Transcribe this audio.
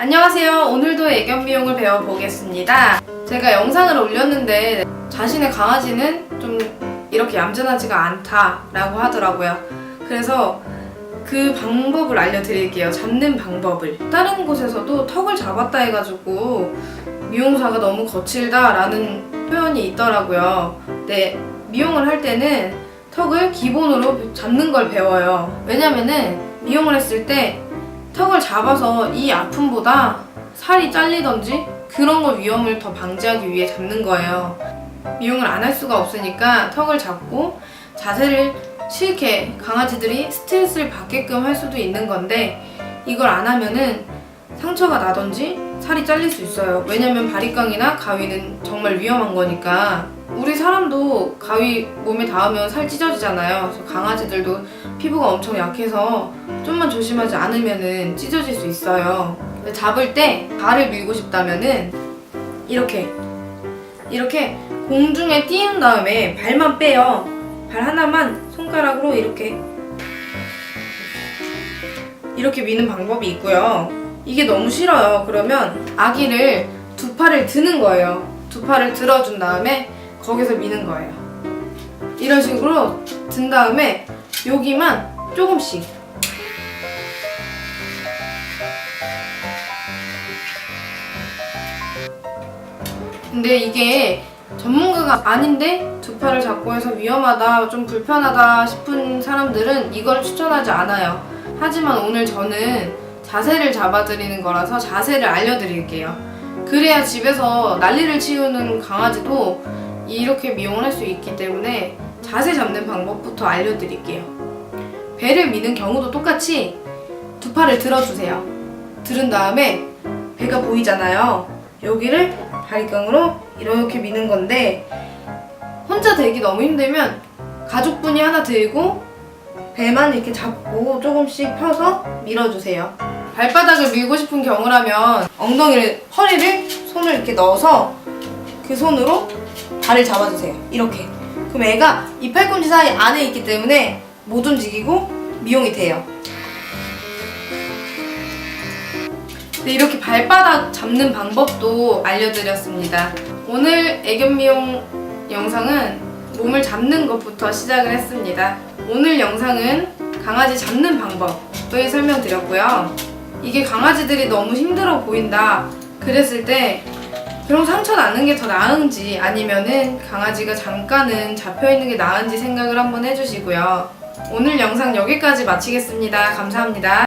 안녕하세요. 오늘도 애견 미용을 배워보겠습니다. 제가 영상을 올렸는데 자신의 강아지는 좀 이렇게 얌전하지가 않다라고 하더라고요. 그래서 그 방법을 알려드릴게요. 잡는 방법을. 다른 곳에서도 턱을 잡았다 해가지고 미용사가 너무 거칠다라는 표현이 있더라고요. 근데 미용을 할 때는 턱을 기본으로 잡는 걸 배워요. 왜냐면은 미용을 했을 때 턱을 잡아서 이 아픔보다 살이 잘리던지 그런 걸 위험을 더 방지하기 위해 잡는 거예요. 미용을 안 할 수가 없으니까 턱을 잡고 자세를 싫게 강아지들이 스트레스를 받게끔 할 수도 있는 건데 이걸 안 하면은 상처가 나던지 살이 잘릴 수 있어요. 왜냐면 바리깡이나 가위는 정말 위험한 거니까. 우리 사람도 가위 몸에 닿으면 살 찢어지잖아요. 그래서 강아지들도 피부가 엄청 약해서 좀만 조심하지 않으면은 찢어질 수 있어요. 잡을 때 발을 밀고 싶다면은 이렇게 이렇게 공중에 띄운 다음에 발만 빼요. 발 하나만 손가락으로 이렇게 이렇게 미는 방법이 있고요. 이게 너무 싫어요. 그러면 아기를 두 팔을 드는 거예요. 두 팔을 들어준 다음에 거기서 미는 거예요. 이런 식으로 든 다음에 여기만 조금씩 근데 이게 전문가가 아닌데 두 팔을 잡고 해서 위험하다, 좀 불편하다 싶은 사람들은 이걸 추천하지 않아요. 하지만 오늘 저는 자세를 잡아드리는 거라서 자세를 알려드릴게요. 그래야 집에서 난리를 치우는 강아지도 이렇게 미용을 할 수 있기 때문에 자세 잡는 방법부터 알려드릴게요. 배를 미는 경우도 똑같이 두 팔을 들어주세요. 들은 다음에 배가 보이잖아요. 여기를 바리깡으로 이렇게 미는 건데 혼자 들기 너무 힘들면 가족분이 하나 들고 배만 이렇게 잡고 조금씩 펴서 밀어주세요. 발바닥을 밀고 싶은 경우라면 엉덩이를 허리를 손을 이렇게 넣어서 그 손으로 발을 잡아주세요. 이렇게. 그럼 애가 이 팔꿈치 사이 안에 있기 때문에 못 움직이고 미용이 돼요. 네, 이렇게 발바닥 잡는 방법도 알려드렸습니다. 오늘 애견 미용 영상은 몸을 잡는 것부터 시작을 했습니다. 오늘 영상은 강아지 잡는 방법을 설명드렸고요. 이게 강아지들이 너무 힘들어 보인다 그랬을 때 그럼 상처 나는 게 더 나은지 아니면은 강아지가 잠깐은 잡혀 있는 게 나은지 생각을 한번 해주시고요. 오늘 영상 여기까지 마치겠습니다. 감사합니다.